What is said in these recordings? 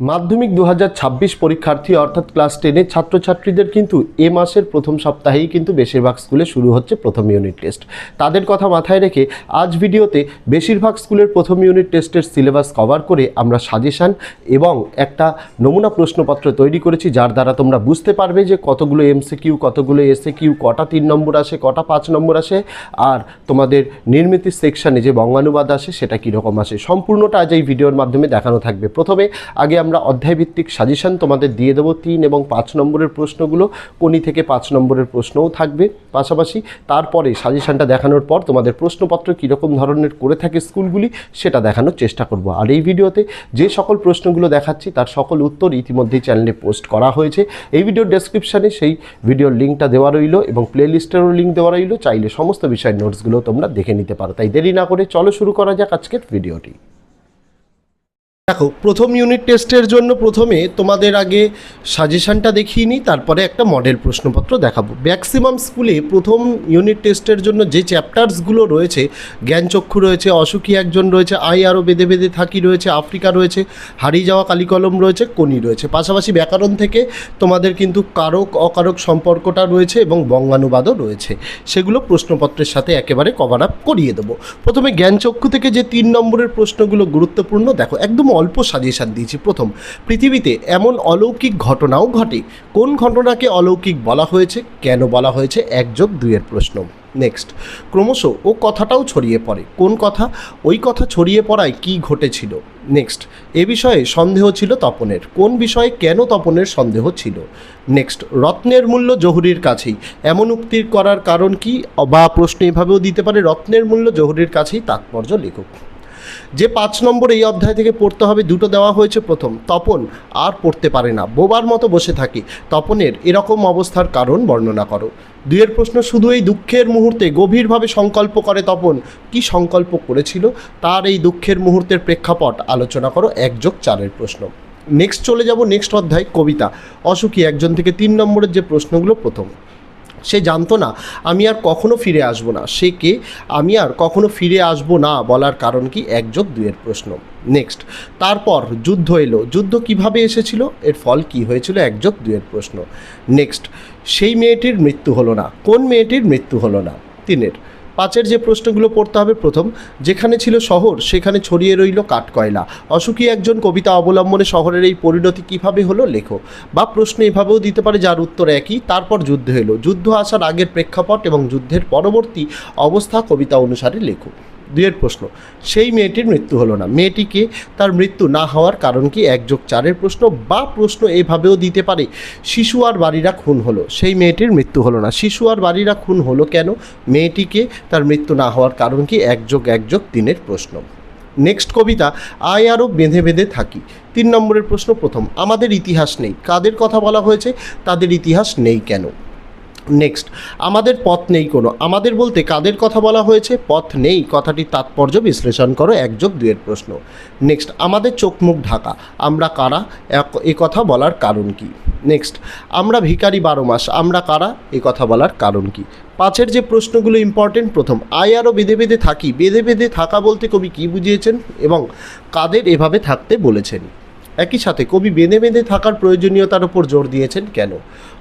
মাধ্যমিক দু হাজার ছাব্বিশ পরীক্ষার্থী অর্থাৎ ক্লাস টেনের ছাত্রছাত্রীদের কিন্তু এ মাসের প্রথম সপ্তাহেই কিন্তু বেশিরভাগ স্কুলে শুরু হচ্ছে প্রথম ইউনিট টেস্ট। তাদের কথা মাথায় রেখে আজ ভিডিওতে বেশিরভাগ স্কুলের প্রথম ইউনিট টেস্টের সিলেবাস কভার করে আমরা সাজেশান এবং একটা নমুনা প্রশ্নপত্র তৈরি করেছি, যার দ্বারা তোমরা বুঝতে পারবে যে কতগুলো এমসিকিউ, কতগুলো এসএ কিউ কটা তিন নম্বর আসে, কটা পাঁচ নম্বর আসে, আর তোমাদের নির্মিত সেকশানে যে বঙ্গানুবাদ আসে সেটা কীরকম আসে। সম্পূর্ণটা আজ এই ভিডিওর মাধ্যমে দেখানো থাকবে। প্রথমে আগে আমরা অধ্যায়ভিত্তিক সাজেশন তোমাদের দিয়ে দেবো তিন এবং পাঁচ নম্বরের প্রশ্নগুলো। কোনি থেকে পাঁচ নম্বরের প্রশ্নও থাকবে পাশাপাশি। তারপরে সাজেশনটা দেখানোর পর তোমাদের প্রশ্নপত্র কীরকম ধরনের করে থাকে স্কুলগুলি সেটা দেখানোর চেষ্টা করব। আর এই ভিডিওতে যে সকল প্রশ্নগুলো দেখাচ্ছি তার সকল উত্তর ইতিমধ্যেই চ্যানেলে পোস্ট করা হয়েছে। এই ভিডিওর ডেসক্রিপশানে সেই ভিডিওর লিঙ্কটা দেওয়া রইল এবং প্লেলিস্টেরও লিঙ্ক দেওয়া রইল। চাইলে সমস্ত বিষয়ের নোটসগুলো তোমরা দেখে নিতে পারো। তাই দেরি না করে চলো শুরু করা যাক আজকের ভিডিওটি। দেখো, প্রথম ইউনিট টেস্টের জন্য প্রথমে তোমাদের আগে সাজেশনটা দেখিয়ে নিই, তারপরে একটা মডেল প্রশ্নপত্র দেখাবো। ম্যাক্সিমাম স্কুলে প্রথম ইউনিট টেস্টের জন্য যে চ্যাপ্টার্সগুলো রয়েছে, জ্ঞানচক্ষু রয়েছে, অসুখী একজন রয়েছে, আই আরও বেঁধে বেঁধে থাকি রয়েছে, আফ্রিকা রয়েছে হারিয়ে যাওয়া কালিকলম রয়েছে কোনি রয়েছে। পাশাপাশি ব্যাকরণ থেকে তোমাদের কিন্তু কারক, অকারক সম্পর্কটা রয়েছে এবং বঙ্গানুবাদও রয়েছে। সেগুলো প্রশ্নপত্রের সাথে একেবারে কভার আপ করিয়ে দেবো। প্রথমে জ্ঞানচক্ষু থেকে যে তিন নম্বরের প্রশ্নগুলো গুরুত্বপূর্ণ, দেখো, একদম অল্প সাজেশান দিয়েছি প্রথম। পৃথিবীতে এমন অলৌকিক ঘটনাও ঘটে। কোন ঘটনাকে অলৌকিক বলা হয়েছে? কেন বলা হয়েছে? এক যোগ দুইয়ের প্রশ্ন। নেক্সট। ক্রমশ ও কথাটাও ছড়িয়ে পড়ে। কোন কথা? ওই কথা ছড়িয়ে পড়ায় কি ঘটেছিল? নেক্সট। এ বিষয়ে সন্দেহ ছিল তপনের। কোন বিষয়ে কেন তপনের সন্দেহ ছিল? নেক্সট। রত্নের মূল্য জহুরির কাছেই। এমন উক্তির করার কারণ কি? বা প্রশ্ন এভাবেও দিতে পারে, রত্নের মূল্য জহুরির কাছেই তাৎপর্য লেখক। যে পাঁচ নম্বর এই অধ্যায় থেকে পড়তে হবে, দুটো দেওয়া হয়েছে প্রথম। তপন আর পড়তে পারে না। বোবার মতো বসে থাকি। তপনের এরকম অবস্থার কারণ বর্ণনা করো। দুইয়ের প্রশ্ন, শুধু এই দুঃখের মুহূর্তে গভীরভাবে সংকল্প করে তপন? কি সংকল্প করেছিল? তার এই দুঃখের মুহূর্তের প্রেক্ষাপট আলোচনা করো, এক যোগ চারের প্রশ্ন। নেক্সট চলে যাব নেক্সট অধ্যায়, কবিতা। অসুখী একজন থেকে তিন নম্বরের যে প্রশ্নগুলো প্রথম। সে জানতো না, আমি আর কখনো ফিরে আসব না। সে কে? আমি আর কখনো ফিরে আসব না বলার কারণ কি? এক দুয়ের প্রশ্ন। নেক্সট, তারপর যুদ্ধ এলো। যুদ্ধ কীভাবে এসেছিল? এর ফল কি হয়েছিল? এক দুয়ের প্রশ্ন। নেক্সট, সেই মেয়েটির মৃত্যু হলো না। কোন মেয়েটির মৃত্যু হলো না? তিনের পাঁচের যে প্রশ্নগুলো পড়তে হবে, প্রথম, যেখানে ছিল শহর, সেখানে ছড়িয়ে রইল কাঠকয়লা। অসুখী একজন কবিতা অবলম্বনে শহরের এই পরিণতি কীভাবে হলো লেখো বা প্রশ্ন এভাবেও দিতে পারে যার উত্তর একই, তারপর যুদ্ধ এলো। যুদ্ধ আসার আগের প্রেক্ষাপট এবং যুদ্ধের পরবর্তী অবস্থা কবিতা অনুসারে লেখো দুইয়ের প্রশ্ন, সেই মেয়েটির মৃত্যু হলো না। মেয়েটিকে তার মৃত্যু না হওয়ার কারণ কি? এক যোগ চারের প্রশ্ন বা প্রশ্ন এভাবেও দিতে পারে। শিশু আর বাড়িরা খুন হলো, সেই মেয়েটির মৃত্যু হলো না। শিশু আর বাড়িরা খুন হলো কেন? মেয়েটিকে তার মৃত্যু না হওয়ার কারণ কি? এক যোগ এক যোগ তিনের প্রশ্ন। নেক্সট কবিতা, আয় আরও বেঁধে বেঁধে থাকি। তিন নম্বরের প্রশ্ন প্রথম, আমাদের ইতিহাস নেই। কাদের কথা বলা হয়েছে? তাদের ইতিহাস নেই কেন? নেক্সট আমাদের পথ নেই কোনো। আমাদের বলতে কাদের কথা বলা হয়েছে? পথ নেই। কথাটি তাৎপর্য বিশ্লেষণ করো, এক যোগ দুয়ের প্রশ্ন। নেক্সট আমাদের চোখ মুখ ঢাকা। আমরা কারা? এ কথা বলার কারণ কি? নেক্সট আমরা ভিখারি বারো মাস। আমরা কারা? এ কথা বলার কারণ কি? পাঁচের যে প্রশ্নগুলো ইম্পর্টেন্ট প্রথম আয় আরও বেঁধে বেঁধে থাকি। বেঁধে বেঁধে থাকা বলতে কবি কী বুঝিয়েছেন? এবং কাদের এভাবে থাকতে বলেছেন? একই সাথে কবি বেঁধে বেঁধে থাকার প্রয়োজনীয়তার ওপর জোর দিয়েছেন কেন?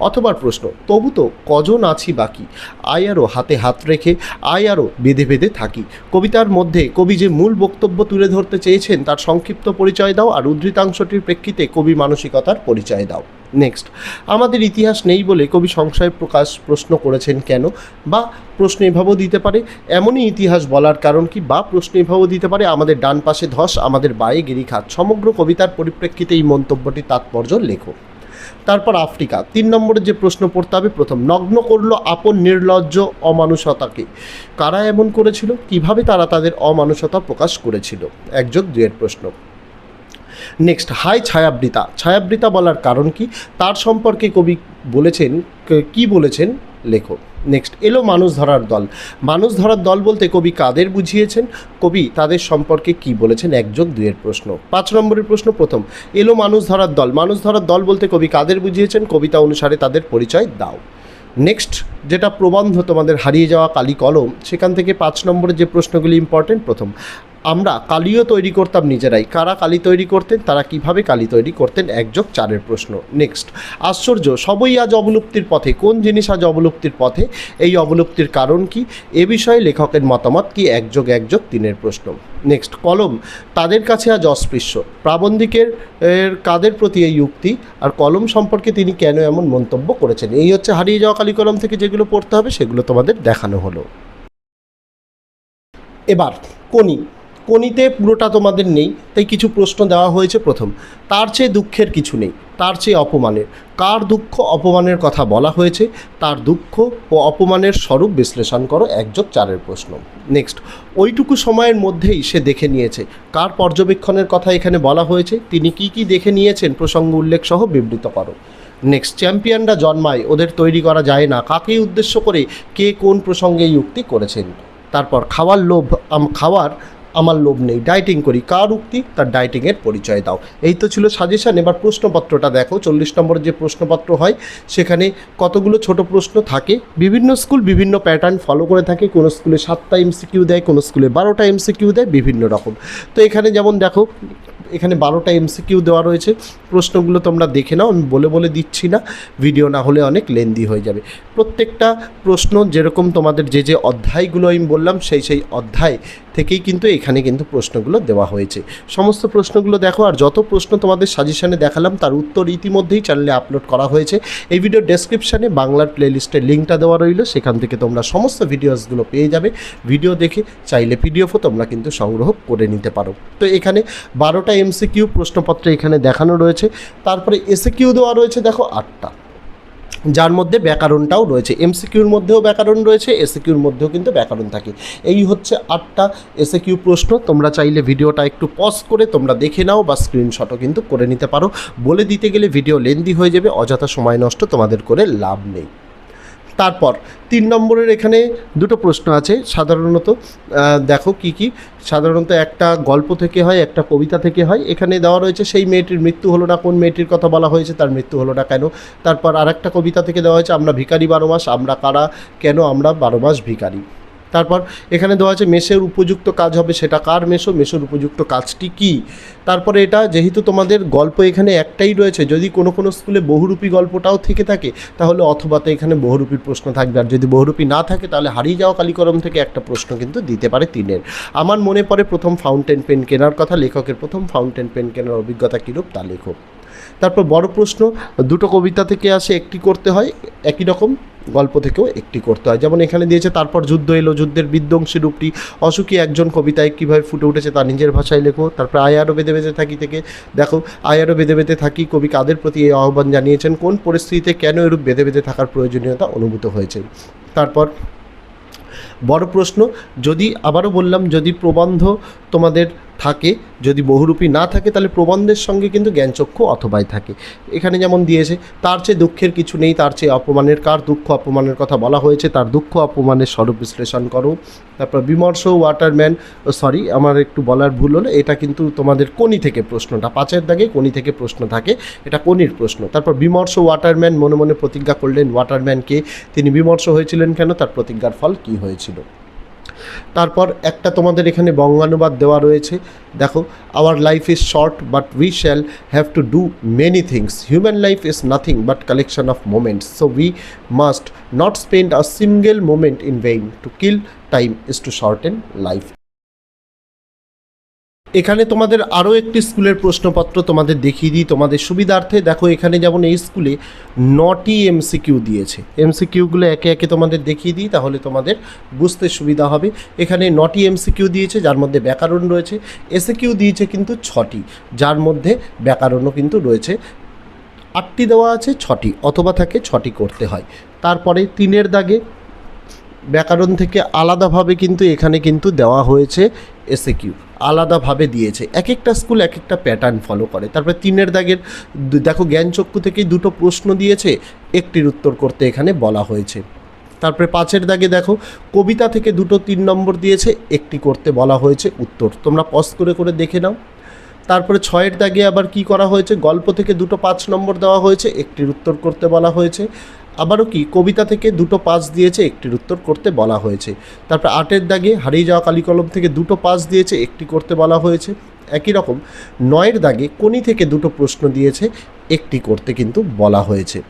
অথবার প্রশ্ন, তবু তো কজন আছি বাকি? আয় আরও হাতে হাত রেখে আয় আরও বেঁধে বেঁধে থাকি। কবিতার মধ্যে কবি যে মূল বক্তব্য তুলে ধরতে চেয়েছেন, তার সংক্ষিপ্ত পরিচয় দাও আর উদ্ধৃতাংশটির প্রেক্ষিতে কবি মানসিকতার পরিচয় দাও। নেক্সট আমাদের ইতিহাস নেই বলে কবি সংশয় প্রকাশ প্রশ্ন করেছেন কেন? বা প্রশ্ন এভাবেও দিতে পারে, এমনই ইতিহাস বলার কারণ কি? বা প্রশ্ন এভাবেও দিতে পারে, আমাদের ডান পাশে ধস, আমাদের বায়ে গিরিখাত সমগ্র কবিতার পরিপ্রেক্ষিতে এই মন্তব্যটি তাৎপর্য লেখো। তারপর আফ্রিকা। তিন নম্বরের যে প্রশ্ন পড়তে হবে, প্রথম, নগ্ন করল আপন নির্লজ্জ অমানুষতাকে। কারা এমন করেছিল? কীভাবে তারা তাদের অমানুষতা প্রকাশ করেছিল? একযোগ দুয়ের প্রশ্ন। Next, high ছায়াবৃতা। ছায়াবৃতা বলার কারণ কি? তার সম্পর্কে কবি বলেছেন, ক- বলেছেন? লেখো নেক্সট, এলো মানুষ ধরার দল। মানুষ ধরার দল বলতে কবি কাদের বুঝিয়েছেন? কবি তাদের সম্পর্কে কি বলেছেন? একযোগ দুইয়ের প্রশ্ন। পাঁচ নম্বরের প্রশ্ন প্রথম, এলো মানুষ ধরার দল। মানুষ ধরার দল বলতে কবি কাদের বুঝিয়েছেন? কবিতা অনুসারে তাদের পরিচয় দাও। নেক্সট, যেটা প্রবন্ধ তোমাদের হারিয়ে যাওয়া কালি কলম, সেখান থেকে পাঁচ নম্বরের যে প্রশ্নগুলি ইম্পর্টেন্ট প্রথম আমরা কালিও তৈরি করতাম নিজেরাই। কারা কালি তৈরি করতেন? তারা কীভাবে কালি তৈরি করতেন? একযোগ চারের প্রশ্ন। নেক্সট আশ্চর্য। সবই আজ অবলুপ্তির পথে। কোন জিনিস আজ অবলুপ্তির পথে? এই অবলুপ্তির কারণ কি? এ বিষয়ে লেখকের মতামত কি? একযোগ একযোগ তিনের প্রশ্ন। নেক্সট কলম। তাদের কাছে আজ অস্পৃশ্য। প্রাবন্ধিকের কাদের প্রতি এই উক্তি? আর কলম সম্পর্কে তিনি কেন এমন মন্তব্য করেছেন? এই হচ্ছে হারিয়ে যাওয়া কালি কলম থেকে যেগুলো পড়তে হবে, সেগুলো তোমাদের দেখানো হলো। এবার কোনি কোনিতে পুরোটা তোমাদের নেই, তাই কিছু প্রশ্ন দেওয়া হয়েছে প্রথম। তার চেয়ে দুঃখের কিছু নেই, তার চেয়ে অপমানের। কার দুঃখ অপমানের কথা বলা হয়েছে, তার দুঃখ ও অপমানের স্বরূপ বিশ্লেষণ করো একযোগ চারের প্রশ্ন। নেক্সট ওইটুকু সময়ের মধ্যেই সে দেখে নিয়েছে। কার পর্যবেক্ষণের কথা এখানে বলা হয়েছে? তিনি কি কি দেখে নিয়েছেন? প্রসঙ্গ উল্লেখ সহ বিবৃত করো। নেক্সট চ্যাম্পিয়নরা জন্মায়, ওদের তৈরি করা যায় না। কাকে উদ্দেশ্য করে কে কোন প্রসঙ্গে উক্তি করেছেন? তারপর, খাওয়ার লোভ খাওয়ার আমার লোভ নেই ডায়েটিং করি। কার উক্তি? তার ডায়েটিংয়ের পরিচয় দাও। এই তো ছিল সাজেশন এবার প্রশ্নপত্রটা দেখো। চল্লিশ নম্বরের যে প্রশ্নপত্র হয়, সেখানে কতগুলো ছোট প্রশ্ন থাকে। বিভিন্ন স্কুল বিভিন্ন প্যাটার্ন ফলো করে থাকে। কোনো স্কুলে সাতটা এমসিকিউ দেয়, কোনো স্কুলে বারোটা এমসিকিউ দেয়, বিভিন্ন রকম। তো এখানে যেমন দেখো, এখানে বারোটা এমসিকিউ দেওয়া রয়েছে। প্রশ্নগুলো তোমরা দেখে নাও, আমি বলে বলে দিচ্ছি না। ভিডিও না হলে অনেক লেন্দি হয়ে যাবে। প্রত্যেকটা প্রশ্ন যেরকম তোমাদের যে যে অধ্যায়গুলো আমি বললাম, সেই সেই অধ্যায় থেকেই কিন্তু এখানে কিন্তু প্রশ্নগুলো দেওয়া হয়েছে। সমস্ত প্রশ্নগুলো দেখো, আর যত প্রশ্ন তোমাদের সাজেশানে দেখালাম, তার উত্তর ইতিমধ্যেই চ্যানেলে আপলোড করা হয়েছে। এই ভিডিও ডেসক্রিপশানে বাংলার প্লেলিস্টের লিঙ্কটা দেওয়া রইল, সেখান থেকে তোমরা সমস্ত ভিডিওসগুলো পেয়ে যাবে। ভিডিও দেখে চাইলে পিডিএফও তোমরা কিন্তু সংগ্রহ করে নিতে পারো। তো এখানে বারোটা এমসিকিউ প্রশ্নপত্র এখানে দেখানো রয়েছে। তারপরে এসে কিউ দেওয়া রয়েছে, দেখো আটটা। যার মধ্যে ব্যাকরণটাও রয়েছে। এমসিকিউর মধ্যেও ব্যাকরণ রয়েছে এসিকিউর মধ্যেও কিন্তু ব্যাকরণ থাকে। এই হচ্ছে আটটা এসিকিউ প্রশ্ন। তোমরা চাইলে ভিডিওটা একটু পজ করে তোমরা দেখে নাও বা স্ক্রিনশটও কিন্তু করে নিতে পারো। বলে দিতে গেলে ভিডিও লেন্দি হয়ে যাবে, অযথা সময় নষ্ট তোমাদের করে লাভ নেই। তারপর তিন নম্বরের এখানে দুটো প্রশ্ন আছে। সাধারণত দেখো কি কি। সাধারণত একটা গল্প থেকে হয়, একটা কবিতা থেকে হয়। এখানে দেওয়া রয়েছে, সেই মেয়েটির মৃত্যু হলো না, কোন মেয়েটির কথা বলা হয়েছে, তার মৃত্যু হলো না কেন? তারপর আরেকটা কবিতা থেকে দেওয়া হয়েছে, আমরা ভিকারি বারো মাস, আমরা কারা? কেন আমরা বারো মাস ভিখারি? তারপর এখানে দেওয়া আছে, মেষের উপযুক্ত কাজ হবে সেটা কার মেসো মেষের উপযুক্ত কাজটি কি? তারপরে এটা, যেহেতু তোমাদের গল্প এখানে একটাই রয়েছে, যদি কোনো কোনো স্কুলে বহুরূপী গল্পটাও থেকে থাকে, তাহলে অথবা তো এখানে বহুরূপীর প্রশ্ন থাকবে। আর যদি বহুরূপী না থাকে, তাহলে হারিয়ে যাওয়া কালিকরম থেকে একটা প্রশ্ন কিন্তু দিতে পারে তিনের। আমার মনে পড়ে প্রথম ফাউন্টেন পেন কেনার কথা, লেখকের প্রথম ফাউন্টেন পেন কেনার অভিজ্ঞতা কীরূপ তা লেখক তারপর বড় প্রশ্ন, দুটো কবিতা থেকে আসে একটি করতে হয়, একই রকম গল্প থেকেও একটি করতে হয়। যেমন এখানে দিয়েছে, তারপর যুদ্ধ এলো, যুদ্ধের বিধ্বংসী রূপটি, অসুখী একজন কবিতায় কীভাবে ফুটে উঠেছে তা নিজের ভাষায় লেখো। তারপর আয়ারও বেঁধে বেঁধে থাকি থেকে, দেখো আয়ারও বেঁধে বেঁধে থাকি, কবি কাদের প্রতি এই আহ্বান জানিয়েছেন, কোন পরিস্থিতিতে কেন এরূপ বেঁধে বেঁধে থাকার প্রয়োজনীয়তা অনুভূত হয়েছে? তারপর বড় প্রশ্ন, যদি, আবারও বললাম, যদি প্রবন্ধ তোমাদের থাকে। যদি বহুরূপী না থাকে, তাহলে প্রবন্ধের সঙ্গে কিন্তু জ্ঞানচক্ষু অথবাই থাকে। এখানে যেমন দিয়েছে, তার চেয়ে দুঃখের কিছু নেই, তার চেয়ে অপমানের, কার দুঃখ অপমানের কথা বলা হয়েছে, তার দুঃখ অপমানের স্বরূপ বিশ্লেষণ করো। তারপর বিমর্ষ, ওয়াটারম্যান সরি, আমার একটু বলার ভুল হলো, এটা কিন্তু তোমাদের কোনি থেকে প্রশ্নটা, পাঁচের দাগে কোনি থেকে প্রশ্ন থাকে, এটা কোনির প্রশ্ন। তারপর বিমর্ষ, ওয়াটারম্যান, মনে মনে প্রতিজ্ঞা করলেন, ওয়াটারম্যানকে তিনি বিমর্ষ হয়েছিলেন কেন, তার প্রতিজ্ঞার ফল কী হয়েছিল? তারপর একটা তোমাদের এখানে বঙ্গানুবাদ দেওয়া রয়েছে। দেখো our life is short but we shall have to do many things human life is nothing but collection of moments so we must not spend a single moment in vain to kill time is to shorten life এখানে তোমাদের আরও একটি স্কুলের প্রশ্নপত্র তোমাদের দেখিয়ে দিই। তোমাদের সুবিধার্থে দেখো, এখানে যেমন এই স্কুলে নটি এমসিকিউ দিয়েছে। এমসিকিউগুলো একে একে তোমাদের দেখিয়ে দিই, তাহলে তোমাদের বুঝতে সুবিধা হবে। এখানে নটি এমসিকিউ দিয়েছে, যার মধ্যে ব্যাকরণ রয়েছে। এসে কিউ দিয়েছে কিন্তু ছটি, যার মধ্যে ব্যাকরণও কিন্তু রয়েছে। আটটি দেওয়া আছে, ছটি, অথবা থাকে ছটি করতে হয়। তারপরে তিনের দাগে ব্যাকরণ থেকে আলাদাভাবে কিন্তু এখানে কিন্তু দেওয়া হয়েছে এসে কিউ আলাদাভাবে দিয়েছে। এক একটা স্কুল এক একটা প্যাটার্ন ফলো করে। তারপরে তিনের দাগের দেখো জ্ঞানচক্ষু থেকেই দুটো প্রশ্ন দিয়েছে, একটির উত্তর করতে এখানে বলা হয়েছে। তারপরে পাঁচের দাগে দেখো, কবিতা থেকে দুটো তিন নম্বর দিয়েছে, একটি করতে বলা হয়েছে উত্তর। তোমরা পজ করে করে দেখে নাও। তারপরে ছয়ের দাগে আবার কি করা হয়েছে, গল্প থেকে দুটো পাঁচ নম্বর দেওয়া হয়েছে, একটির উত্তর করতে বলা হয়েছে। আবারও কি কবিতা থেকে দুটো পাস দিয়েছে একটির উত্তর করতে বলা হয়েছে। তারপর আটের দাগে হারিয়ে যাওয়া কালিকলম থেকে দুটো পাস দিয়েছে একটি করতে বলা হয়েছে। একই রকম নয়ের দাগে কোনি থেকে দুটো প্রশ্ন দিয়েছে একটি করতে কিন্তু বলা হয়েছে।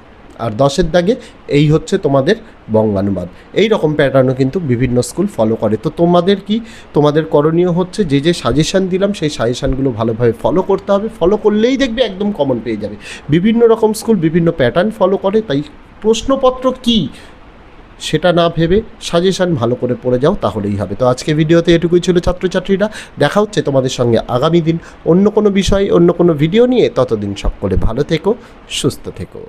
আর দশের দাগে এই হচ্ছে তোমাদের বঙ্গানুবাদ। এই রকম প্যাটার্নও কিন্তু বিভিন্ন স্কুল ফলো করে। তো তোমাদের কি তোমাদের করণীয় হচ্ছে যে যে সাজেশান দিলাম, সেই সাজেশানগুলো ভালোভাবে ফলো করতে হবে। ফলো করলেই দেখবে একদম কমন পেয়ে যাবে। বিভিন্ন রকম স্কুল বিভিন্ন প্যাটার্ন ফলো করে, তাই প্রশ্নপত্র কি? সেটা না ভেবে সাজেশান ভালো করে পড়ে যাও, তাহলেই হবে। তো আজকে ভিডিওতে এটুকুই ছিল ছাত্রছাত্রীরা। দেখা হচ্ছে তোমাদের সঙ্গে আগামী দিন অন্য কোনো বিষয়, অন্য কোনো ভিডিও নিয়ে। ততদিন সকলে ভালো থেকো, সুস্থ থেকো।